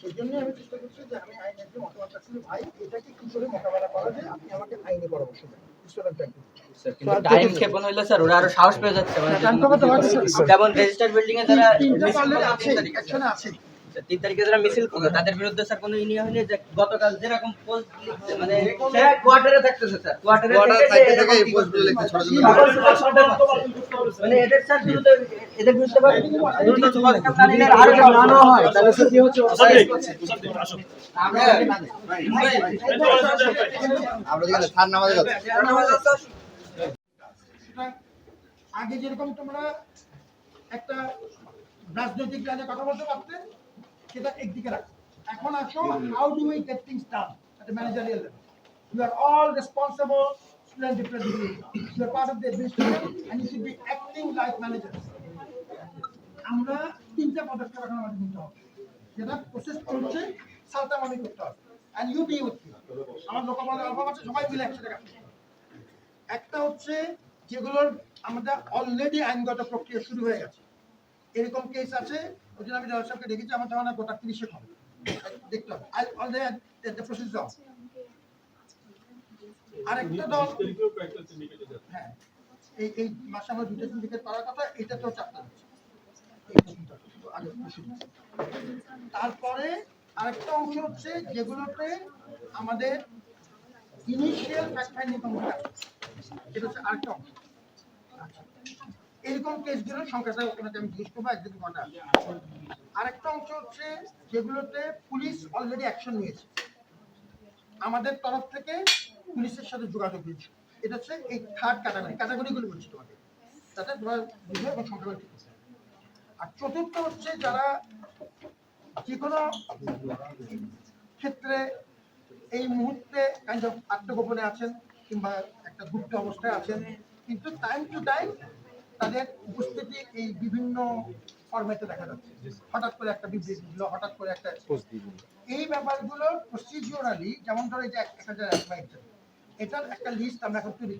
সেই জন্য আমি চেষ্টা করছি যে আমি আইন যে মতামত আছে ভাই এটাকে কি করে মোকাবেলা করা যায়? আপনি আমাকে আইনি পরামর্শ দেন। টাইম ক্ষেপণ হইল স্যার ওরা আরও সাহস পেয়ে যাচ্ছে। মানে। যেমন রেজিস্টার বিল্ডিং এ যারা আছে। তিন তারিখে। যারা মিছিল করল তাদের বিরুদ্ধে স্যার কোনো ইনিয়া হয়নি যে গতকাল যেরকম পোস্ট লিখছে মানে কোয়ার্টারে থাকতেছে স্যার কোয়ার্টারে কোয়ার্টার থাকতে থেকে এই এরকম পোস্টগুলো লিখতে ছোট ছোট মানে এদের স্যার বিরুদ্ধে এদের বিরুদ্ধে আরও জানানো হয় তাহলে সে কি হচ্ছে আমরা যেখানে স্যার নামাজে যাচ্ছি আগে যেরকম তোমরা একটা রাজনৈতিক কথা বলতে পারতে সেটা একদিকে রাখ। এখন আসো how do we get things done at the managerial level you are all responsible student representative you are like manager আমরা প্রসেস চলছে সালতাম আমি করতে হবে। এন্ড আমার লোকমাল অভাব আছে, সবাই মিলে একসাথে একটা হচ্ছে যেগুলোর আমাদের অলরেডি আইনগত প্রক্রিয়া শুরু হয়ে গেছে। এরকম কেস আছে ওই জন্য আমি সাহেবকে দেখেছি আমার ধারণা গোটা তিরিশে হবে। দেখতে হবে। অলরেডি প্রসেস আরেকটা দল হ্যাঁ। এই এই মাসে আমরা দুটো সিন্ডিকেট করার কথা এটা তো চারটা। তারপরে আরেকটা অংশ হচ্ছে যেগুলোতে আমাদের ইনিশিয়াল ফ্যাক্ট ফাইন্ডিং কমিটি এটা হচ্ছে আরেকটা অংশ। এরকম কেসগুলো সংখ্যাটা ওনাকে আমি জিজ্ঞেস করব একদিন ঘটা আরেকটা অংশ হচ্ছে যেগুলোতে পুলিশ অলরেডি অ্যাকশন নিয়েছে। আমাদের তরফ থেকে পুলিশের সাথে যোগাযোগ হয়েছে এটা হচ্ছে এই থার্ড ক্যাটাগরি ক্যাটাগরিগুলো বলছি তোমাকে। যাতে তোমরা বুঝবে এবং সংখ্যাটা ঠিক আছে। আর চতুর্থ হচ্ছে যারা যে কোনো ক্ষেত্রে এই মুহূর্তে কাইন্ড অফ আত্মগোপনে আছেন কিংবা একটা গুপ্ত অবস্থায় আছেন, কিন্তু টাইম টু টাইম তাদের উপস্থিতি এই বিভিন্ন ফরম্যাটে দেখা যাচ্ছে। হঠাৎ করে একটা বিবৃতি দিল হঠাৎ করে একটা এই ব্যাপারগুলো প্রসিডিওরালি যেমন ধরো এই যে এক হাজার এক বা এটার একটা লিস্ট আমরা এখন তৈরি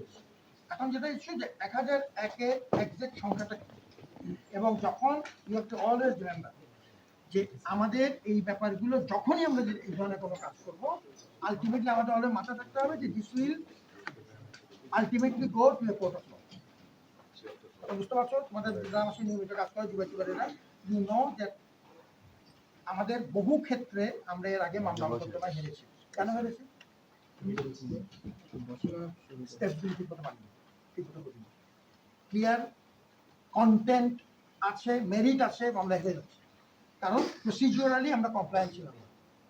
এখন যেটা ইস্যু যে এক হাজার একের একজ্যাক্ট সংখ্যাটা? এবং যখন you have to always remember যে আমাদের এই ব্যাপারগুলো যখনই আমরা এই ধরনের কোনো কাজ করব আলটিমেটলি আমাদের অলরেডি মাথা থাকতে হবে যে this will ultimately go to a court of law বুঝতে পারছ? তোমাদের আমার নিয়মিত কাজ করে যুবক যুবতীরা ইউ নো দ্যাট আমাদের বহু ক্ষেত্রে আমরা এর আগে মামলা মোকদ্দমায় হেরেছি। কেন হেরেছি? ক্লিয়ার কন্টেন্ট আছে মেরিট আছে আমরা হেরে যাচ্ছি। কারণ প্রসিডিওরালি আমরা কমপ্লায়েন্ট ছিলাম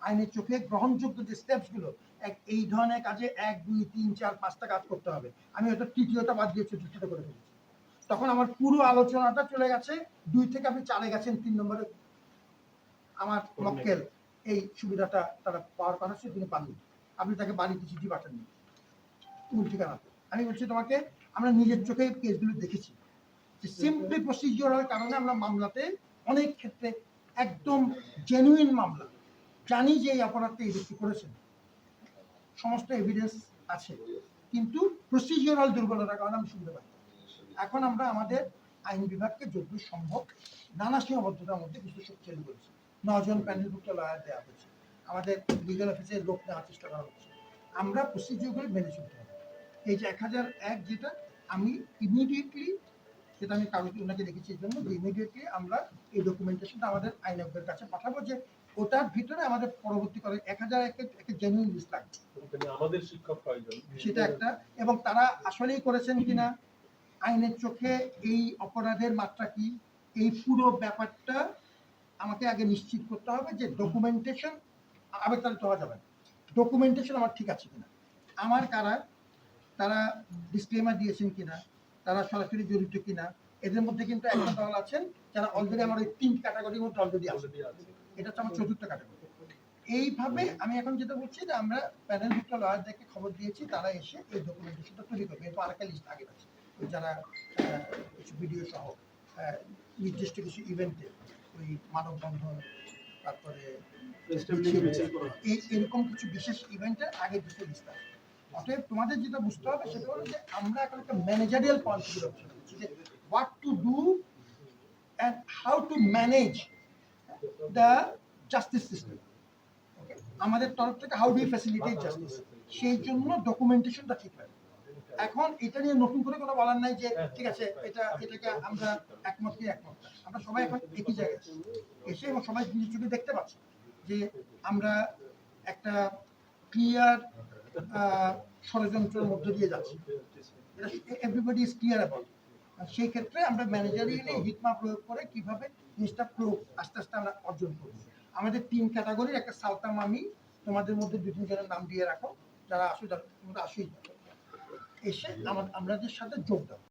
আইনের চোখে গ্রহণযোগ্য যে স্টেপসগুলো এক এই ধরনের কাজে এক দুই তিন চার পাঁচটা কাজ করতে হবে। আমি হয়তো তৃতীয়টা বাদ দিয়ে চতুর্থটা করে ফেলেছি। তখন আমার পুরো আলোচনাটা চলে গেছে। দুই থেকে আপনি চালে গেছেন তিন নম্বরে। আমার মক্কেল এই সুবিধাটা তারা পাওয়ার কথা ছিল তিনি পাননি। আপনি তাকে বাড়িতে চিঠি পাঠাননি। মূল ঠিকানাতে আমি বলছি তোমাকে আমরা নিজের চোখে কেসগুলো দেখেছি। যে সিম্পলি প্রসিডিওরাল কারণে আমরা মামলাতে অনেক ক্ষেত্রে একদম জেনুইন মামলা। জানি যে এই অপরাধটা এই ব্যক্তি করেছেন। সমস্ত এভিডেন্স আছে। কিন্তু প্রসিডিওরাল দুর্বলতার কারণে আমি শুনতে পাই এখন আমরা আমাদের আইন বিভাগকে যতদূর সম্ভব নানা সীমাবদ্ধতার মধ্যে কিছু শক্তিশালী করেছি। নজন প্যানেলভুক্ত লয়ার দেওয়া হয়েছে। আমাদের লিগাল অফিসের লোক নেওয়ার চেষ্টা করা হচ্ছে। আমরা প্রসিডিওরগুলো মেনে চলতে হবে। এই যে এক হাজার এক যেটা আমি ইমিডিয়েটলি সেটা আমি কাগজে ওনাকে দেখেছি এই জন্য ইমিডিয়েটলি আমরা এই ডকুমেন্টেশনটা আমাদের আইনজ্ঞের কাছে পাঠাবো যে ওটার ভিতরে আমাদের পরবর্তী করে এক হাজার একটা জেনুইন লিস্ট লাগবে। আমাদের শিক্ষক কয়জন সেটা একটা। এবং তারা আসলেই করেছেন কিনা আইনের চোখে এই অপরাধের মাত্রা কি? এই পুরো ব্যাপারটা আমাকে আগে নিশ্চিত করতে হবে যে ডকুমেন্টেশন আবেগতাড়িত হওয়া যাবে ডকুমেন্টেশন আমার ঠিক আছে কিনা? আমার কারা তারা ডিসক্লেমার দিয়েছেন কিনা? তারা সরাসরি জড়িত কিনা? এদের মধ্যে কিন্তু একটা দল আছেন যারা অলরেডি আমার ওই তিন ক্যাটাগরির মধ্যে অলরেডি আছে। এটা হচ্ছে আমার চতুর্থ ক্যাটাগরি এইভাবে আমি এখন যেটা বলছি যে আমরা প্যানেলভুক্ত লয়ারদেরকে খবর দিয়েছি তারা এসে এই ডকুমেন্টেশনটা তৈরি করবে। এরপর আরেকটা লিস্ট আগে আছে। যারা কিছু ভিডিও সহ নির্দিষ্ট কিছু ইভেন্টে ওই মানববন্ধন তারপরে এই এরকম কিছু বিশেষ ইভেন্টের আগে লিস্ট আছে অতএব তোমাদের যেটা বুঝতে হবে সেটা হলো যে আমরা এখন একটা ম্যানেজারিয়াল ভিউ করছি যে what to do and how to manage the justice system আমাদের তরফ থেকে হাউ ডু ফ্যাসিলিটেট জাস্টিস সেই জন্য ডকুমেন্টেশনটা ঠিক হয়। এখন এটা নিয়ে নতুন করে কোনো বলার নাই যে ঠিক আছে এটা এটাকে আমরা একমত কি একমত আমরা সবাই এখন একই জায়গায় এসে এবং সবাই নিজের চোখে দেখতে পাচ্ছি যে আমরা একটা ক্লিয়ার ষড়যন্ত্রের মধ্য দিয়ে যাচ্ছি এভরিবডি ইজ ক্লিয়ার অ্যাবাউট সেই ক্ষেত্রে আমরা ম্যানেজারিয়ালি হিকমা প্রয়োগ করে কীভাবে জিনিসটা প্রয়োগ আস্তে আস্তে আমরা অর্জন করব। আমাদের তিন ক্যাটাগরির একটা সালতাম আমি তোমাদের মধ্যে দু তিনজনের নাম দিয়ে রাখো যারা আসো যারা তোমরা আসোই এসে আমাদের আমাদের সাথে যোগ দাও